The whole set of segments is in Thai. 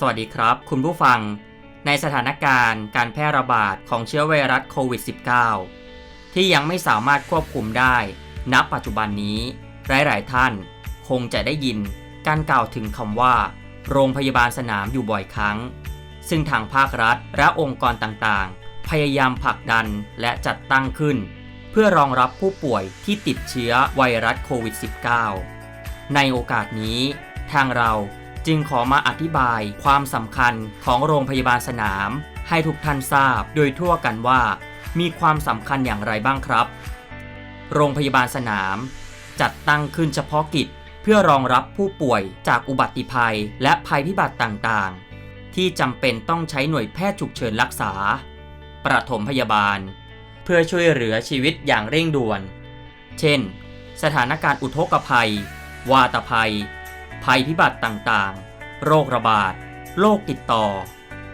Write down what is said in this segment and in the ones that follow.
สวัสดีครับ คุณผู้ฟัง ในสถานการณ์การแพร่ระบาดของเชื้อไวรัสโควิด -19 ที่ยังไม่สามารถควบคุมได้ ณ ปัจจุบันนี้ หลาย ๆ ท่าน คงจะได้ยินการกล่าวถึงคำว่า โรงพยาบาลสนามอยู่บ่อยครั้ง ซึ่งทางภาครัฐและองค์กรต่างๆ พยายามผลักดันและจัดตั้งขึ้น เพื่อรองรับผู้ป่วยที่ติดเชื้อไวรัสโควิด -19 ในโอกาสนี้ ทางเรา จึงขอมาอธิบายความสำคัญของโรงพยาบาลสนาม ให้ทุกท่านทราบโดยทั่วกันว่า มีความสำคัญอย่างไรบ้างครับ โรงพยาบาลสนาม จัดตั้งขึ้นเฉพาะกิจ เพื่อรองรับผู้ป่วยจากอุบัติภัย และภัยพิบัติต่างๆ ที่จำเป็นต้องใช้หน่วยแพทย์ฉุกเฉินรักษา ประถมพยาบาล เพื่อช่วยเหลือชีวิตอย่างเร่งด่วน เช่น สถานการณ์อุทกภัย วาตภัย ภัยพิบัติต่างๆ โรคระบาด โรคติดต่อ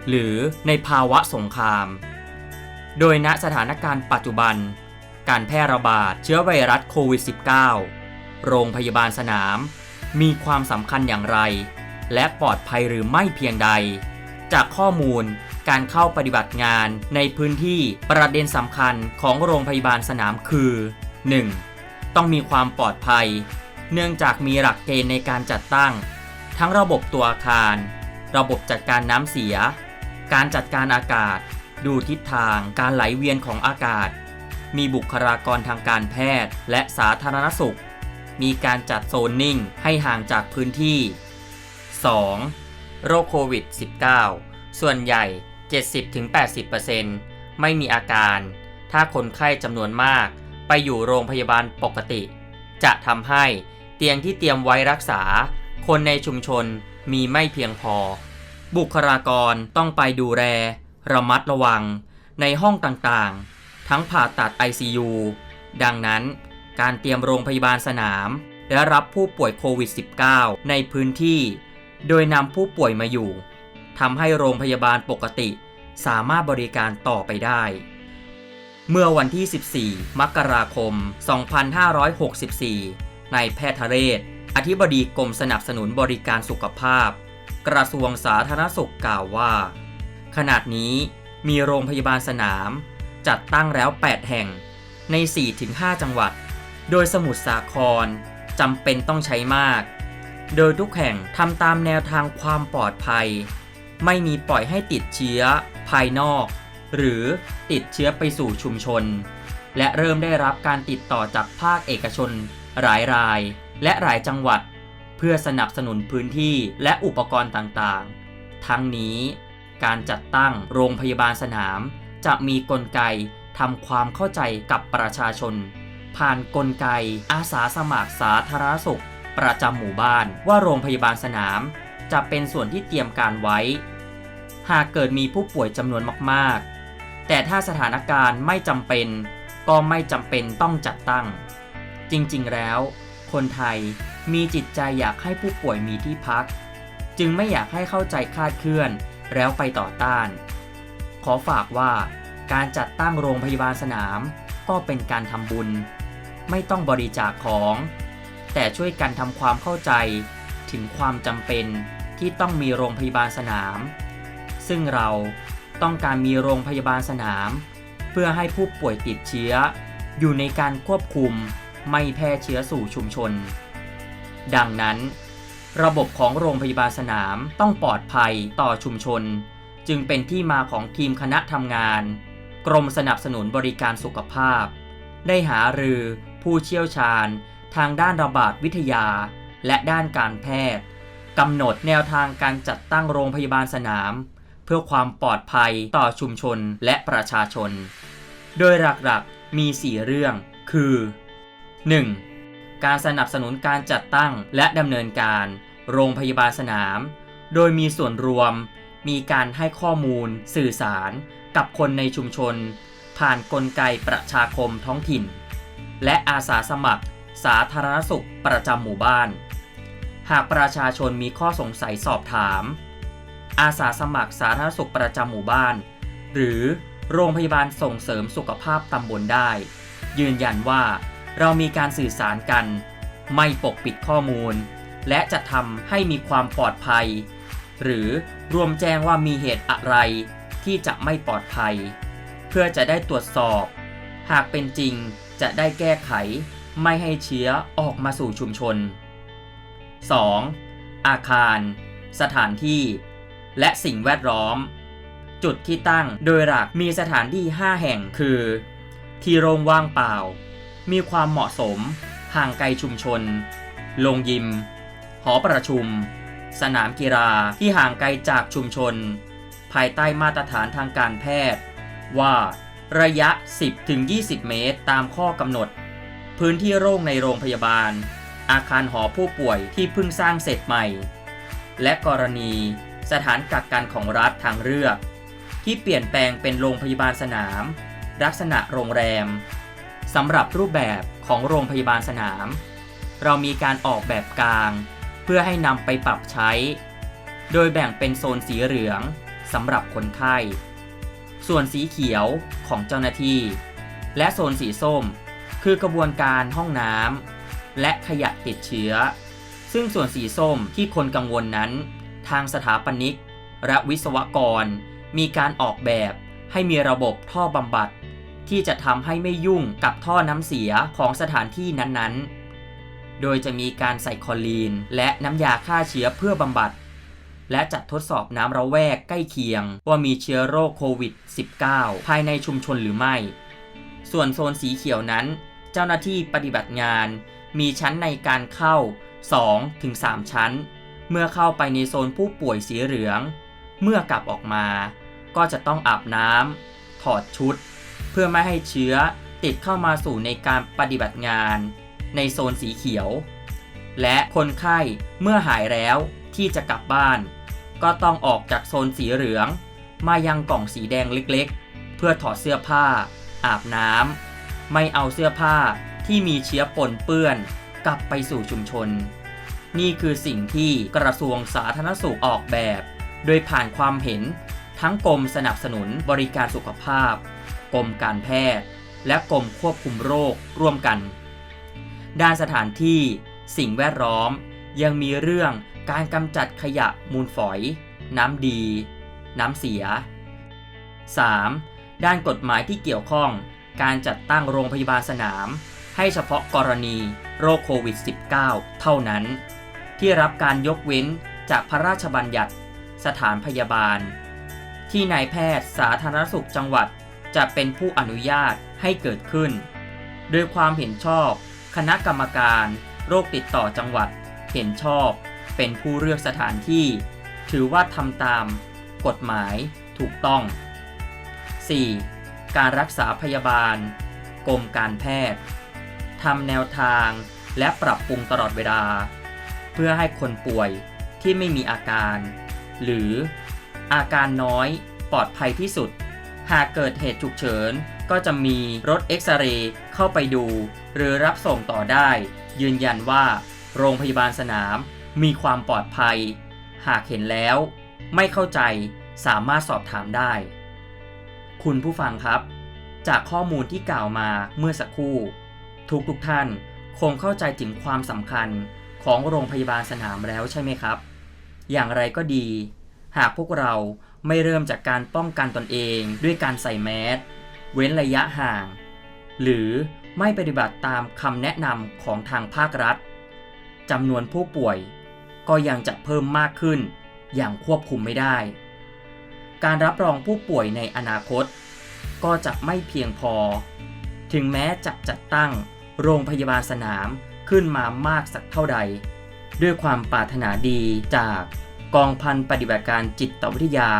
หรือในภาวะสงคราม โดยณสถานการณ์ปัจจุบัน การแพร่ระบาดเชื้อไวรัสโควิด -19 โรงพยาบาลสนาม มีความสำคัญอย่างไร และปลอดภัยหรือไม่เพียงใด จากข้อมูลการเข้าปฏิบัติงานในพื้นที่ประเด็นสำคัญของโรงพยาบาลสนามคือ 1. ต้องมีความปลอดภัย เนื่องจากมีหลักเกณฑ์ในการจัดตั้ง ทั้งระบบตัวอาคาร ระบบจัดการน้ำเสีย การจัดการอากาศ ดูทิศทาง การไหลเวียนของอากาศ มีบุคลากรทางการแพทย์ และสาธารณสุข มีการจัดโซนนิ่งให้ห่างจากพื้นที่ 2. โรคโควิด -19 ส่วนใหญ่ 70-80%ไม่มีอาการ ถ้าคนไข้จำนวนมาก ไปอยู่โรงพยาบาลปกติ จะทำให้เตียงที่เตรียมไว้รักษา คนในชุมชนมีไม่เพียงพอ บุคลากรต้องไปดูแลระมัดระวัง ในห้องต่างๆ ทั้งผ่าตัด ICU ดังนั้นการเตรียมโรงพยาบาลสนาม และรับผู้ป่วยโควิด -19 ในพื้นที่ โดยนำผู้ป่วยมาอยู่ทำให้โรงพยาบาลปกติสามารถบริการต่อไปได้ เมื่อวันที่ 14 มกราคม 2564นายแพทย์ทะเรศ อธิบดีกรมสนับสนุนบริการสุขภาพ กระทรวงสาธารณสุขกล่าวว่าขนาดนี้มีโรงพยาบาลสนาม จัดตั้งแล้ว 8 แห่งใน 4-5 จังหวัด โดยสมุทรสาครจำเป็นต้องใช้มาก โดยทุกแห่งทำตามแนวทางความปลอดภัย ไม่มีปล่อยให้ติดเชื้อภายนอก หรือติดเชื้อไปสู่ชุมชน และเริ่มได้รับการติดต่อจากภาคเอกชน หลายราย และหลายจังหวัด เพื่อสนับสนุนพื้นที่และอุปกรณ์ต่างๆ ทั้งนี้การจัดตั้งโรงพยาบาลสนาม จะมีกลไกทำความเข้าใจกับประชาชน ผ่านกลไกอาสาสมัครสาธารณสุข ประจำหมู่บ้านว่าโรงพยาบาลสนาม จะเป็นส่วนที่เตรียมการไว้ หากเกิดมีผู้ป่วยจำนวนมากๆ แต่ถ้าสถานการณ์ไม่จำเป็น ก็ไม่จำเป็นต้องจัดตั้ง จริงๆแล้ว คนไทยมีจิตใจอยากให้ผู้ป่วยมีที่พัก จึงไม่อยากให้เข้าใจคาดเคลื่อนแล้วไปต่อต้าน ขอฝากว่าการจัดตั้งโรงพยาบาลสนาม ก็เป็นการทำบุญ ไม่ต้องบริจาคของ แต่ช่วยกันทำความเข้าใจถึงความจำเป็นที่ต้องมีโรงพยาบาลสนาม ซึ่งเรา ต้องการมีโรงพยาบาลสนาม เพื่อให้ผู้ป่วยติดเชื้อ อยู่ในการควบคุมไม่แพร่เชื้อสู่ชุมชน ดังนั้น ระบบของโรงพยาบาลสนามต้องปลอดภัยต่อชุมชน จึงเป็นที่มาของทีมคณะทำงาน กรมสนับสนุนบริการสุขภาพ ได้หารือผู้เชี่ยวชาญ ทางด้านระบาดวิทยา และด้านการแพทย์กำหนดแนวทางการจัดตั้งโรงพยาบาลสนาม เพื่อความปลอดภัยต่อชุมชนและประชาชน โดยหลักๆมี 4 เรื่องคือ 1. การสนับสนุนการจัดตั้งและดำเนินการ โรงพยาบาลสนาม โดยมีส่วนรวม มีการให้ข้อมูล สื่อสาร กับคนในชุมชน ผ่านนกลไกประชาคมท้องถิ่น และอาสาสมัคร สาธารณสุขประจำหมู่บ้าน หากประชาชนมีข้อสงสัยสอบถาม อาสาสมัครสาธารณสุขประจำหมู่บ้าน หรือโรงพยาบาลส่งเสริมสุขภาพตำบลได้ ยืนยันว่าเรามีการสื่อสารกัน ไม่ปกปิดข้อมูล และจะทำให้มีความปลอดภัย หรือรวมแจ้งว่ามีเหตุอะไรที่จะไม่ปลอดภัย เพื่อจะได้ตรวจสอบ หากเป็นจริงจะได้แก้ไข ไม่ให้เชื้อออกมาสู่ชุมชน 2. อาคาร สถานที่ และสิ่งแวดล้อม จุดที่ตั้งโดยหลักมีสถานที่ 5 แห่งคือ ที่โรงว่างเปล่า มีความเหมาะสม ห่างไกลชุมชน โรงยิม หอประชุม สนามกีฬาที่ห่างไกลจากชุมชน ภายใต้มาตรฐานทางการแพทย์ ว่าระยะ 10-20 เมตรตามข้อกำหนด พื้นที่โล่งในโรงพยาบาล อาคารหอผู้ป่วยที่เพิ่งสร้างเสร็จใหม่ และกรณี สถานกักกันของรัฐทางเลือก ที่เปลี่ยนแปลงเป็นโรงพยาบาลสนาม ลักษณะโรงแรมสำหรับรูปแบบของโรงพยาบาลสนาม เรามีการออกแบบกลาง เพื่อให้นำไปปรับใช้ โดยแบ่งเป็นโซนสีเหลืองสำหรับคนไข้ ส่วนสีเขียวของเจ้าหน้าที่ และโซนสีส้ม คือกระบวนการห้องน้ำและขยะติดเชื้อ ซึ่งส่วนสีส้มที่คนกังวลนั้น ทางสถาปนิก และวิศวกร มีการออกแบบให้มีระบบท่อบำบัด ที่จะทำให้ไม่ยุ่งกับท่อน้ำเสียของสถานที่นั้นๆ โดยจะมีการใส่คอลีน และน้ำยาฆ่าเชื้อเพื่อบำบัด และจัดทดสอบน้ำระแวกใกล้เคียง ว่ามีเชื้อโรคโควิด -19 ภายในชุมชนหรือไม่ ส่วนโซนสีเขียวนั้น เจ้าหน้าที่ปฏิบัติงาน มีชั้นในการเข้า 2-3 ชั้น เมื่อเข้าไปในโซนผู้ป่วยสีเหลือง เมื่อกลับออกมา ก็จะต้องอาบน้ำถอดชุด เพื่อไม่ให้เชื้อติดเข้ามาสู่ในการปฏิบัติงาน ในโซนสีเขียว และคนไข้เมื่อหายแล้วที่จะกลับบ้าน ก็ต้องออกจากโซนสีเหลือง มายังกล่องสีแดงเล็กๆ เพื่อถอดเสื้อผ้า อาบน้ำไม่เอาเสื้อผ้าที่มีเชื้อปนเปื้อน กลับไปสู่ชุมชน นี่คือสิ่งที่กระทรวงสาธารณสุขออกแบบ โดยผ่านความเห็น ทั้งกรมสนับสนุนบริการสุขภาพ กรมการแพทย์ และกรมควบคุมโรคร่วมกัน ด้านสถานที่ สิ่งแวดล้อม ยังมีเรื่องการกำจัดขยะมูลฝอย น้ำดี น้ำเสีย 3. ด้านกฎหมายที่เกี่ยวข้อง การจัดตั้งโรงพยาบาลสนาม ให้เฉพาะกรณีโรคโควิด -19 เท่านั้น ที่รับการยกเว้นจากพระราชบัญญัติ สถานพยาบาล ที่นายแพทย์สาธารณสุขจังหวัดจะเป็นผู้อนุญาตให้เกิดขึ้น โดยความเห็นชอบคณะกรรมการ โรคติดต่อจังหวัดเห็นชอบเป็นผู้เลือกสถานที่ ถือว่าทำตาม กฎหมายถูกต้อง 4. การรักษาพยาบาล กรมการแพทย์ทำแนวทางและปรับปรุงตลอดเวลา เพื่อให้คนป่วยที่ไม่มีอาการ หรืออาการน้อยปลอดภัยที่สุด หากเกิดเหตุฉุกเฉิน ก็จะมีรถเอ็กซเรย์เข้าไปดู หรือรับส่งต่อได้ ยืนยันว่า โรงพยาบาลสนามมีความปลอดภัย หากเห็นแล้ว ไม่เข้าใจสามารถสอบถามได้ คุณผู้ฟังครับ จากข้อมูลที่กล่าวมาเมื่อสักครู่ ทุกทุกท่านคงเข้าใจถึงความสำคัญ ของโรงพยาบาลสนามแล้วใช่ไหมครับ อย่างไรก็ดี หากพวกเราไม่เริ่มจากการป้องกันตนเองด้วยการใส่แมสเว้นระยะห่าง หรือไม่ปฏิบัติตามคำแนะนำของทางภาครัฐจำนวนผู้ป่วยก็ยังจะเพิ่มมากขึ้นอย่างควบคุมไม่ได้ การรับรองผู้ป่วยในอนาคต ก็จะไม่เพียงพอ ถึงแม้จะจัดตั้งโรงพยาบาลสนาม ขึ้นมามากสักเท่าใด ด้วยความปรารถนาดีจากกองพันปฏิบัติการจิตวิทยา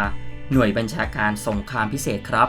หน่วยบัญชาการสงครามพิเศษครับ